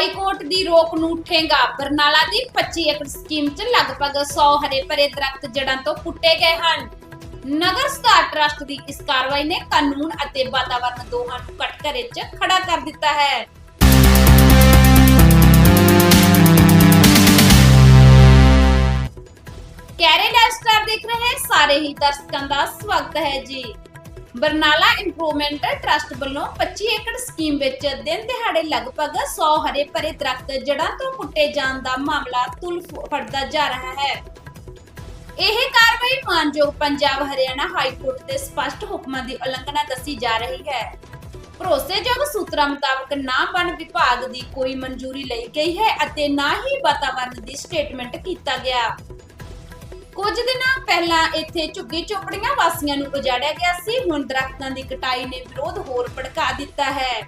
High ਦੀ ਰੋਕ ਨੂੰ ਠੇਂਗਾ ਬਰਨਾਲਾ ਦੀ 25 ਏਕੜ ਸਕੀਮ 'ਚ ਲਗਭਗ 100 ਹਰੇ ਭਰੇ ਦਰਖਤ ਜੜਾਂ ਤੋਂ ਪੁੱਟੇ ਗਏ ਹਨ। ਨਗਰ ਸੁਧਾਰ ਟਰਸਟ ਦੀ ਇਸ ਕਾਰਵਾਈ ਨੇ ਕਾਨੂੰਨ ਅਤੇ ਵਾਤਾਵਰਣ ਦੋਹਾਂ ਨੂੰ ਕਟਘਰੇ 'ਚ ਖੜਾ ਕਰ ਦਿੱਤਾ ਹੈ। ਕੈਰੇਲਾ ਸਟਾਰ ਦੇਖ ਰਹੇ ਸਾਰੇ ਹੀ ਦਰਸ਼ਕਾਂ ਦਾ ਸਵਾਗਤ ਹੈ ਜੀ। ਬਰਨਾਲਾ ਇੰਪਰੂਵਮੈਂਟ ਟਰਸਟ ਵੱਲੋਂ 25 ਏਕੜ ਸਕੀਮ ਵਿੱਚ ਦਿਨ ਦਿਹਾੜੇ ਲਗਭਗ 100 ਹਰੇ ਭਰੇ ਦਰਖਤ ਜੜਾਂ ਤੋਂ ਪੁੱਟੇ ਜਾਣ ਦਾ ਮਾਮਲਾ ਤੁਲ ਫੜਦਾ ਜਾ ਰਿਹਾ ਹੈ। ਇਹ ਕਾਰਵਾਈ ਮਾਨਯੋਗ ਪੰਜਾਬ ਹਰਿਆਣਾ ਹਾਈ ਕੋਰਟ ਦੇ ਸਪਸ਼ਟ ਹੁਕਮਾਂ ਦੀ ਉਲੰਘਣਾ ਦੱਸੀ ਜਾ ਰਹੀ ਹੈ। ਭਰੋਸੇਯੋਗ ਸੂਤਰਾਂ ਮੁਤਾਬਕ ਨਾ ਵਣ ਵਿਭਾਗ ਦੀ ਕੋਈ ਮਨਜ਼ੂਰੀ ਲਈ ਗਈ ਹੈ ਅਤੇ ਨਾ ਹੀ ਵਾਤਾਵਰਣ ਦੀ ਸਟੇਟਮੈਂਟ ਕੀਤਾ ਗਿਆ। ਕੁਝ ਦਿਨਾਂ ਪਹਿਲਾਂ ਇੱਥੇ ਝੁੱਗੀ ਝੋਪੜੀਆਂ ਵਾਸੀਆਂ ਨੂੰ ਉਜਾੜਿਆ ਗਿਆ ਸੀ। ਹੁਣ ਦਰਖਤਾਂ ਦੀ ਕਟਾਈ ਨੇ ਵਿਰੋਧ ਹੋਰ ਭੜਕਾ ਦਿੱਤਾ ਹੈ।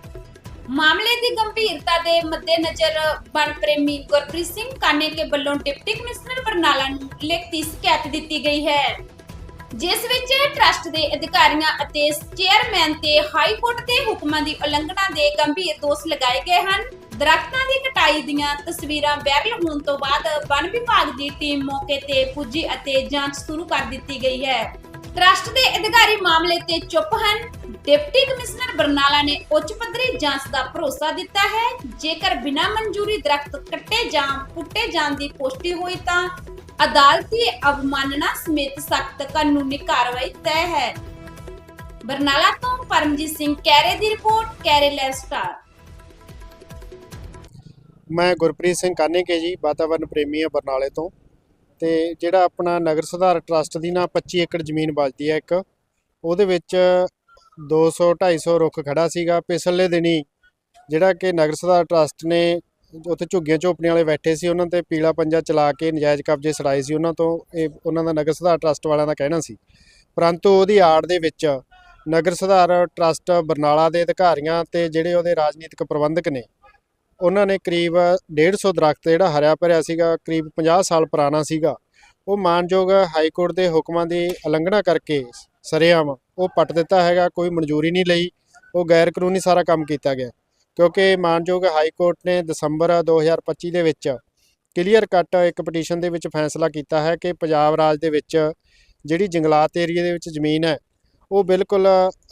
ਮਾਮਲੇ ਦੀ ਗੰਭੀਰਤਾ ਦੇ ਮੱਦੇਨਜ਼ਰ ਵਣ ਪ੍ਰੇਮੀ ਗੁਰਪ੍ਰੀਤ ਸਿੰਘ ਕਾਨੇਕੇ ਵੱਲੋਂ ਡਿਪਟੀ ਕਮਿਸ਼ਨਰ ਬਰਨਾਲਾ ਨੂੰ ਲਿਖਤੀ ਸ਼ਿਕਾਇਤ ਦਿੱਤੀ ਗਈ ਹੈ। ਜਿਸ ਵਿੱਚ ਟਰਸਟ ਦੇ ਅਧਿਕਾਰੀਆਂ ਅਤੇ ਚੇਅਰਮੈਨ ਤੇ ਹਾਈ ਕੋਰਟ ਦੇ ਹੁਕਮਾਂ ਦੀ ਉਲੰਘਣਾ ਦੇ ਗੰਭੀਰ ਦੋਸ਼ ਲਗਾਏ ਗਏ ਹਨ। ਦਰਖਤਾਂ ਦੀ ਕਟਾਈ ਦੀਆਂ ਤਸਵੀਰਾਂ ਵਾਇਰਲ ਹੋਣ ਤੋਂ ਬਾਅਦ ਵਨ ਵਿਭਾਗ ਦੀ ਟੀਮ ਮੌਕੇ ਤੇ ਪੁੱਜੀ ਅਤੇ ਜਾਂਚ ਸ਼ੁਰੂ ਕਰ ਦਿੱਤੀ ਗਈ ਹੈ। ਟਰਸਟ ਦੇ ਅਧਿਕਾਰੀ ਮਾਮਲੇ ਤੇ ਚੁੱਪ ਹਨ। ਡਿਪਟੀ ਕਮਿਸ਼ਨਰ ਬਰਨਾਲਾ ਨੇ ਉੱਚ ਪੱਧਰੀ ਜਾਂਚ ਦਾ ਭਰੋਸਾ ਦਿੱਤਾ ਹੈ। ਜੇਕਰ ਬਿਨਾਂ ਮਨਜ਼ੂਰੀ ਦਰਖਤ ਕੱਟੇ ਜਾਂ ਪੁੱਟੇ ਜਾਣ ਦੀ ਪੁਸ਼ਟੀ ਹੋਈ ਤਾਂ ਅਦਾਲਤੀ ਅਵਮਾਨਨਾ ਸਮੇਤ ਸਖਤ ਕਾਨੂੰਨੀ ਕਾਰਵਾਈ ਤੈਅ ਹੈ। ਬਰਨਾਲਾ ਤੋਂ ਪਰਮਜੀਤ ਸਿੰਘ ਕੈਰੇ ਦੀ ਰਿਪੋਰਟ, ਕੈਰੇ ਲੈਸਟਾਰ ਮੈਂ ਗੁਰਪ੍ਰੀਤ ਸਿੰਘ ਕਾਨੇਕੇ ਜੀ, ਵਾਤਾਵਰਨ ਪ੍ਰੇਮੀ ਆ ਬਰਨਾਲੇ ਤੋਂ। ਤੇ ਜਿਹੜਾ ਆਪਣਾ ਨਗਰ ਸੁਧਾਰ ਟਰਸਟ ਦੀ ਨਾ 25 ਏਕੜ ਜ਼ਮੀਨ ਬਚਦੀ ਹੈ ਇੱਕ, ਉਹਦੇ ਵਿੱਚ 200 250 ਰੁੱਖ ਖੜਾ ਸੀਗਾ। ਪਿਛਲੇ ਦਿਨੀ ਜਿਹੜਾ ਕਿ ਨਗਰ ਸੁਧਾਰ ਟਰਸਟ ਨੇ ਉੱਥੇ ਝੁੱਗੀਆਂ ਝੋਪੜੀਆਂ ਵਾਲੇ ਬੈਠੇ ਸੀ, ਉਹਨਾਂ ਤੇ ਪੀਲਾ ਪੰਜਾ ਚਲਾ ਕੇ ਨਜਾਇਜ਼ ਕਬਜ਼ੇ ਛੜਾਏ ਸੀ। ਉਹਨਾਂ ਤੋਂ ਇਹ, ਉਹਨਾਂ ਦਾ ਨਗਰ ਸੁਧਾਰ ਟਰਸਟ ਵਾਲਿਆਂ ਦਾ ਕਹਿਣਾ ਸੀ। ਪਰੰਤੂ ਉਹਦੀ ਆੜ ਦੇ ਵਿੱਚ ਨਗਰ ਸੁਧਾਰ ਟਰਸਟ ਬਰਨਾਲਾ ਦੇ ਅਧਿਕਾਰੀਆਂ ਤੇ ਜਿਹੜੇ ਉਹਦੇ ਰਾਜਨੀਤਿਕ ਪ੍ਰਬੰਧਕ ਨੇ ਉਹਨਾਂ ਨੇ ਕਰੀਬ 150 ਦਰਖਤ ਜਿਹੜਾ ਹਰਿਆ ਭਰਿਆ ਸੀਗਾ, ਕਰੀਬ 50 ਸਾਲ ਪੁਰਾਣਾ ਸੀਗਾ। ਉਹ ਮਾਨਯੋਗ ਹਾਈ ਕੋਰਟ ਦੇ ਹੁਕਮਾਂ ਦੀ ਉਲੰਘਣਾ ਕਰਕੇ ਸਰੇਆਮ ਉਹ ਪੱਟ ਦਿੱਤਾ ਹੈਗਾ, ਕੋਈ ਮਨਜ਼ੂਰੀ ਨਹੀਂ ਲਈ, ਉਹ ਗੈਰ ਕਾਨੂੰਨੀ ਸਾਰਾ ਕੰਮ ਕੀਤਾ ਗਿਆ। ਕਿਉਂਕਿ ਮਾਨਯੋਗ ਹਾਈ ਕੋਰਟ ਨੇ ਦਸੰਬਰ 2025 ਦੇ ਵਿੱਚ ਕਲੀਅਰ ਕੱਟ ਇੱਕ ਪਟੀਸ਼ਨ ਦੇ ਵਿੱਚ ਫੈਸਲਾ ਕੀਤਾ ਹੈ ਕਿ ਪੰਜਾਬ ਰਾਜ ਦੇ ਵਿੱਚ ਜਿਹੜੀ ਜੰਗਲਾਤ ਏਰੀਆ ਦੇ ਵਿੱਚ ਜ਼ਮੀਨ ਹੈ ਉਹ ਬਿਲਕੁਲ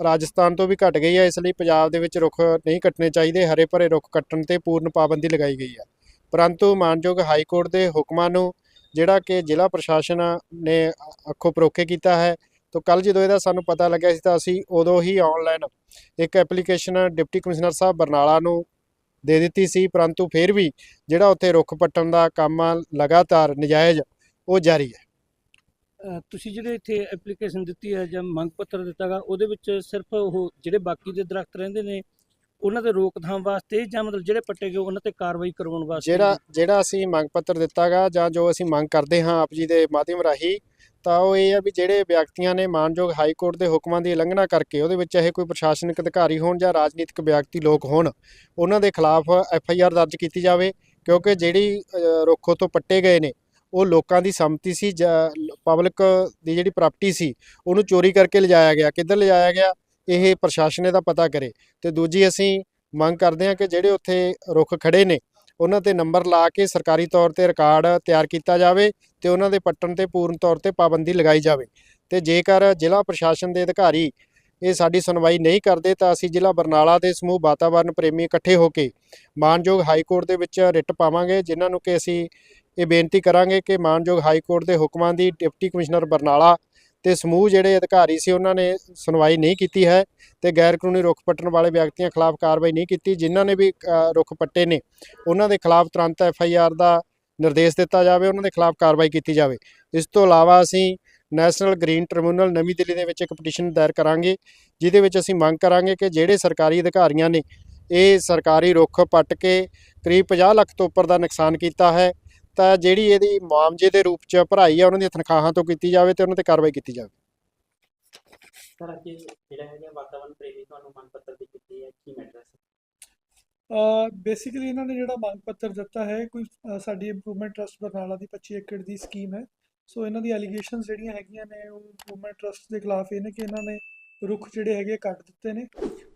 ਰਾਜਸਥਾਨ ਤੋਂ ਵੀ ਘਟ ਗਈ ਹੈ, ਇਸ ਲਈ ਪੰਜਾਬ ਦੇ ਵਿੱਚ ਰੁੱਖ ਨਹੀਂ ਕੱਟਣੇ ਚਾਹੀਦੇ, ਹਰੇ ਭਰੇ ਰੁੱਖ ਕੱਟਣ ਤੇ ਪੂਰਨ ਪਾਬੰਦੀ ਲਗਾਈ ਗਈ ਹੈ। ਪਰੰਤੂ ਮਾਨਯੋਗ ਹਾਈ ਕੋਰਟ ਦੇ ਹੁਕਮਾਂ ਨੂੰ ਜਿਹੜਾ ਕਿ ਜ਼ਿਲ੍ਹਾ ਪ੍ਰਸ਼ਾਸਨ ਨੇ ਅੱਖੋਂ ਪਰੋਖੇ ਕੀਤਾ ਹੈ, ਤਾਂ ਕੱਲ ਜਦੋਂ ਇਹਦਾ ਸਾਨੂੰ ਪਤਾ ਲੱਗਿਆ ਸੀ ਤਾਂ ਅਸੀਂ ਉਦੋਂ ਹੀ ਆਨਲਾਈਨ ਇੱਕ ਐਪਲੀਕੇਸ਼ਨ ਡਿਪਟੀ ਕਮਿਸ਼ਨਰ ਸਾਹਿਬ ਬਰਨਾਲਾ ਨੂੰ ਦੇ ਦਿੱਤੀ ਸੀ, ਪਰੰਤੂ ਫਿਰ ਵੀ ਜਿਹੜਾ ਉੱਥੇ ਰੁੱਖ ਪੱਟਣ ਦਾ ਕੰਮ ਆ, ਲਗਾਤਾਰ ਨਜਾਇਜ਼ ਉਹ ਜਾਰੀ ਹੈ। ਤੁਸੀਂ ਜਿਹੜੇ ਇੱਥੇ ਐਪਲੀਕੇਸ਼ਨ ਦਿੱਤੀ ਹੈ ਜਾਂ ਮੰਗ ਪੱਤਰ ਦਿੱਤਾਗਾ ਉਹਦੇ ਵਿੱਚ ਸਿਰਫ ਉਹ ਜਿਹੜੇ ਬਾਕੀ ਦੇ ਦਰਖਤ ਰਹਿੰਦੇ ਨੇ ਉਹਨਾਂ ਤੇ ਰੋਕਥਾਮ ਵਾਸਤੇ ਜਾਂ ਮਤਲਬ ਜਿਹੜੇ ਪੱਟੇ ਗਏ ਉਹਨਾਂ ਤੇ ਕਾਰਵਾਈ ਕਰਵਾਉਣ ਵਾਸਤੇ? ਜਿਹੜਾ ਜਿਹੜਾ ਅਸੀਂ ਮੰਗ ਪੱਤਰ ਦਿੱਤਾਗਾ ਜਾਂ ਜੋ ਅਸੀਂ ਮੰਗ ਕਰਦੇ ਹਾਂ ਆਪ ਜੀ ਦੇ ਮਾਧਿਅਮ ਰਾਹੀਂ ਤਾਂ ਉਹ ਇਹ ਆ ਵੀ ਜਿਹੜੇ ਵਿਅਕਤੀਆਂ ਨੇ ਮਾਨਯੋਗ ਹਾਈ ਕੋਰਟ ਦੇ ਹੁਕਮਾਂ ਦੀ ਉਲੰਘਣਾ ਕਰਕੇ ਉਹਦੇ ਵਿੱਚ ਇਹ ਕੋਈ ਪ੍ਰਸ਼ਾਸਨਿਕ ਅਧਿਕਾਰੀ ਹੋਣ ਜਾਂ ਰਾਜਨੀਤਿਕ ਵਿਅਕਤੀ ਲੋਕ ਹੋਣ ਉਹਨਾਂ ਦੇ ਖਿਲਾਫ ਐਫ ਆਈ ਆਰ ਦਰਜ ਕੀਤੀ ਜਾਵੇ ਕਿਉਂਕਿ ਜਿਹੜੀ ਅ, ਰੁੱਖੋਂ ਤੋਂ ਪੱਟੇ ਗਏ ਨੇ ਉਹ ਲੋਕਾਂ ਦੀ ਸੰਮਤੀ ਸੀ ਪਬਲਿਕ ਦੀ ਜਿਹੜੀ ਪ੍ਰਾਪਰਟੀ ਸੀ, ਉਹਨੂੰ ਚੋਰੀ ਕਰਕੇ ਲਿਜਾਇਆ ਗਿਆ। ਕਿੱਧਰ ਲਿਜਾਇਆ ਗਿਆ? ਇਹ ਪ੍ਰਸ਼ਾਸਨ ਇਹਦਾ ਪਤਾ ਕਰੇ। ਤੇ ਦੂਜੀ ਅਸੀਂ ਮੰਗ ਕਰਦੇ ਹਾਂ ਕਿ ਜਿਹੜੇ ਉੱਥੇ ਰੁੱਖ ਖੜੇ ਨੇ, ਉਹਨਾਂ ਤੇ ਨੰਬਰ ਲਾ ਕੇ ਸਰਕਾਰੀ ਤੌਰ ਤੇ ਰਿਕਾਰਡ ਤਿਆਰ ਕੀਤਾ ਜਾਵੇ ਤੇ ਉਹਨਾਂ ਦੇ ਪੱਟਣ ਤੇ ਪੂਰਨ ਤੌਰ ਤੇ ਪਾਬੰਦੀ ਲਗਾਈ ਜਾਵੇ। ਤੇ ਜੇਕਰ ਜ਼ਿਲ੍ਹਾ ਪ੍ਰਸ਼ਾਸਨ ਦੇ ਅਧਿਕਾਰੀ ਇਹ ਸਾਡੀ ਸੁਣਵਾਈ ਨਹੀਂ ਕਰਦੇ ਤਾਂ ਅਸੀਂ ਜ਼ਿਲ੍ਹਾ ਬਰਨਾਲਾ ਦੇ ਸਮੂਹ ਵਾਤਾਵਰਣ ਪ੍ਰੇਮੀ ਇਕੱਠੇ ਹੋ ਕੇ ਮਾਨਯੋਗ ਹਾਈ ਕੋਰਟ ਦੇ ਵਿੱਚ ਰਿਟ ਪਾਵਾਂਗੇ, ਜਿਨ੍ਹਾਂ ਨੂੰ ਕਿ ਅਸੀਂ ਇਹ ਬੇਨਤੀ ਕਰਾਂਗੇ ਕਿ ਮਾਨਯੋਗ ਹਾਈ ਕੋਰਟ ਦੇ ਹੁਕਮਾਂ ਦੀ ਡਿਪਟੀ ਕਮਿਸ਼ਨਰ ਬਰਨਾਲਾ ਤੇ ਸਮੂਹ ਜਿਹੜੇ ਅਧਿਕਾਰੀ ਸੀ, ਉਹਨਾਂ ਨੇ ਸੁਣਵਾਈ ਨਹੀਂ ਕੀਤੀ ਹੈ ਤੇ ਗੈਰ ਕਾਨੂੰਨੀ ਰੁੱਖ ਪੱਟਣ ਵਾਲੇ ਵਿਅਕਤੀਆਂ ਖਿਲਾਫ ਕਾਰਵਾਈ ਨਹੀਂ ਕੀਤੀ। ਜਿਨ੍ਹਾਂ ਨੇ ਵੀ ਰੁੱਖ ਪੱਟੇ ਨੇ, ਉਹਨਾਂ ਦੇ ਖਿਲਾਫ ਤੁਰੰਤ ਐਫ ਆਈ ਆਰ ਦਾ ਨਿਰਦੇਸ਼ ਦਿੱਤਾ ਜਾਵੇ, ਉਹਨਾਂ ਦੇ ਖਿਲਾਫ ਕਾਰਵਾਈ ਕੀਤੀ ਜਾਵੇ। ਇਸ ਤੋਂ ਇਲਾਵਾ ਅਸੀਂ ਨੈਸ਼ਨਲ ਗ੍ਰੀਨ ਟ੍ਰਿਬਿਊਨਲ ਨਵੀਂ ਦਿੱਲੀ ਦੇ ਵਿੱਚ ਇੱਕ ਪਟੀਸ਼ਨ ਦਾਇਰ ਕਰਾਂਗੇ, ਜਿਹਦੇ ਵਿੱਚ ਅਸੀਂ ਮੰਗ ਕਰਾਂਗੇ ਕਿ ਜਿਹੜੇ ਸਰਕਾਰੀ ਅਧਿਕਾਰੀਆਂ ਨੇ ਇਹ ਸਰਕਾਰੀ ਰੁੱਖ ਪੱਟ ਕੇ ਕਰੀਬ 50 ਲੱਖ ਤੋਂ ਉੱਪਰ ਦਾ ਨੁਕਸਾਨ ਕੀਤਾ ਹੈ ਤਾਂ ਜਿਹੜੀ ਇਹਦੀ ਮੁਆਵਜ਼ੇ ਦੇ ਰੂਪ 'ਚ ਭਰਾਈ ਆ ਉਹਨਾਂ ਦੀਆਂ ਤਨਖਾਹਾਂ ਤੋਂ ਕੀਤੀ ਜਾਵੇ ਤੇ ਉਹਨਾਂ ਤੇ ਕਾਰਵਾਈ ਕੀਤੀ ਜਾਵੇ। ਸਰ ਅੱਜ ਜਿਹੜਾ ਹੈਗਾ ਵਾਤਾਵਰਣ ਪ੍ਰੇਮੀ ਤੁਹਾਨੂੰ ਮੰਗ ਪੱਤਰ ਦੀ ਕੀਤੀ ਹੈ ਕੀ ਮੈਟਰ ਬੇਸਿਕਲੀ ਇਹਨਾਂ ਨੇ ਜਿਹੜਾ ਮੰਗ ਪੱਤਰ ਦਿੱਤਾ ਹੈ ਕੋਈ ਅਹ, ਸਾਡੀ ਇੰਪਰੂਵਮੈਂਟ ਟਰਸਟ ਬਰਨਾਲਾ ਦੀ 25 ਏਕੜ ਦੀ ਸਕੀਮ ਹੈ। ਸੋ ਇਹਨਾਂ ਦੀ ਐਲੀਗੇਸ਼ਨਸ ਜਿਹੜੀਆਂ ਹੈਗੀਆਂ ਨੇ ਉਹ ਇੰਪਰੂਵਮੈਂਟ ਟਰਸਟ ਦੇ ਖਿਲਾਫ ਇਹ ਨੇ ਕਿ ਇਹਨਾਂ ਨੇ ਰੁੱਖ ਜਿਹੜੇ ਹੈਗੇ ਕੱਟ ਦਿੱਤੇ ਨੇ।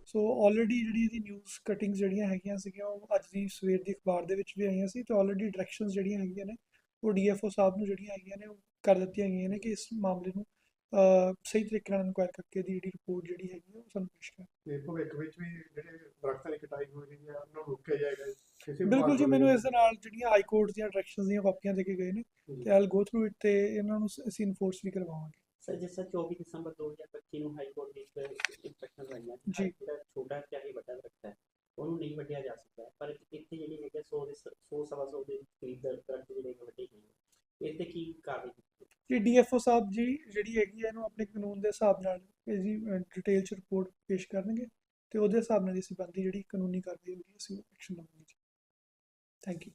ਸੋ ਆਲਰੇਡੀ ਜਿਹੜੀ ਇਹਦੀ ਨਿਊਜ਼ ਕਟਿੰਗਸ ਜਿਹੜੀਆਂ ਹੈਗੀਆਂ ਸੀਗੀਆਂ ਉਹ ਅੱਜ ਦੀ ਸਵੇਰ ਦੀ ਅਖਬਾਰ ਦੇ ਵਿੱਚ ਵੀ ਆਈਆਂ ਸੀ ਤੇ ਆਲਰੇਡੀ ਡਾਇਰੈਕਸ਼ਨਸ ਜਿਹੜੀਆਂ ਹੈਗੀਆਂ ਨੇ ਉਹ ਡੀਐਫਓ ਸਾਹਿਬ ਨੂੰ ਜਿਹੜੀਆਂ ਹੈਗੀਆਂ ਨੇ ਉਹ ਕਰ ਦਿੱਤੀਆਂ ਗਈਆਂ ਨੇ ਕਿ ਇਸ ਮਾਮਲੇ ਨੂੰ ਸਹੀ ਤਰੀਕੇ ਨਾਲ ਇਨਕੁਆਇਰ ਕਰਕੇ ਦੀ ਜਿਹੜੀ ਰਿਪੋਰਟ ਜਿਹੜੀ ਹੈਗੀ ਉਹ ਸਾਨੂੰ ਪੇਸ਼ ਕਰ ਤੇ ਭਵਿੱਖ ਵਿੱਚ ਵੀ ਜਿਹੜੇ ਦਰਖਤਾਂ ਦੀ ਕਟਾਈ ਹੋ ਰਹੀ ਹੈ ਉਹਨਾਂ ਨੂੰ ਰੋਕਿਆ ਜਾਏਗਾ। ਕਿਸੇ ਬਿਲਕੁਲ ਜੀ ਮੈਨੂੰ ਇਸ ਦੇ ਨਾਲ ਜਿਹੜੀਆਂ ਹਾਈ ਕੋਰਟ ਦੀਆਂ ਡਾਇਰੈਕਸ਼ਨਸ ਦੀਆਂ ਕਾਪੀਆਂ ਦੇ ਕੇ ਗਏ ਨੇ ਤੇ ਆਈਲ ਗੋ ਥਰੂ ਇਟ ਤੇ ਇਹਨਾਂ ਨੂੰ ਅਸੀਂ ਇਨਫੋਰਸ ਵੀ ਕਰਵਾਵਾਂਗੇ। ਸਰ ਜਿਸ ਤਰ੍ਹਾਂ 24 ਦਸੰਬਰ 2025 ਨੂੰ ਹਾਈ ਕੋਰਟ ਦੀ ਇੰਸਪੈਕਸ਼ਨ ਹੋਈਆਂ ਕਿ ਜੀ। ਜਿਹੜਾ ਛੋਟਾ ਚਾਹੇ ਵੱਡਾ ਦਰਖਤ ਹੈ ਉਹਨੂੰ ਨਹੀਂ ਵੱਢਿਆ ਜਾ ਸਕਦਾ ਪਰ ਇੱਥੇ ਜਿਹੜੀ ਹੈਗੀ 100 ਦੇ 100 ਸਵਾ 100 ਦੇ ਕਰੀਬ ਦਰਖਤ ਜਿਹੜੇ ਹੈਗੇ ਵੱਢੇ ਗਏ ਇਹਦੇ ਕੀ ਕਾਰਵਾਈ ਜੀ ਡੀਐਫਓ ਸਾਹਿਬ ਜੀ ਜਿਹੜੀ ਹੈਗੀ ਹੈ ਇਹਨੂੰ ਆਪਣੇ ਕਾਨੂੰਨ ਦੇ ਹਿਸਾਬ ਨਾਲ ਇਹਦੀ ਡਿਟੇਲ ਚ ਰਿਪੋਰਟ ਪੇਸ਼ ਕਰਨਗੇ ਤੇ ਉਹਦੇ ਹਿਸਾਬ ਨਾਲ ਇਸ ਸੰਬੰਧੀ ਜਿਹੜੀ ਕਾਨੂੰਨੀ ਕਾਰਵਾਈ ਹੋਗੀ ਅਸੀਂ ਐਕਸ਼ਨ ਲਵਾਂਗੇ ਜੀ। Thank you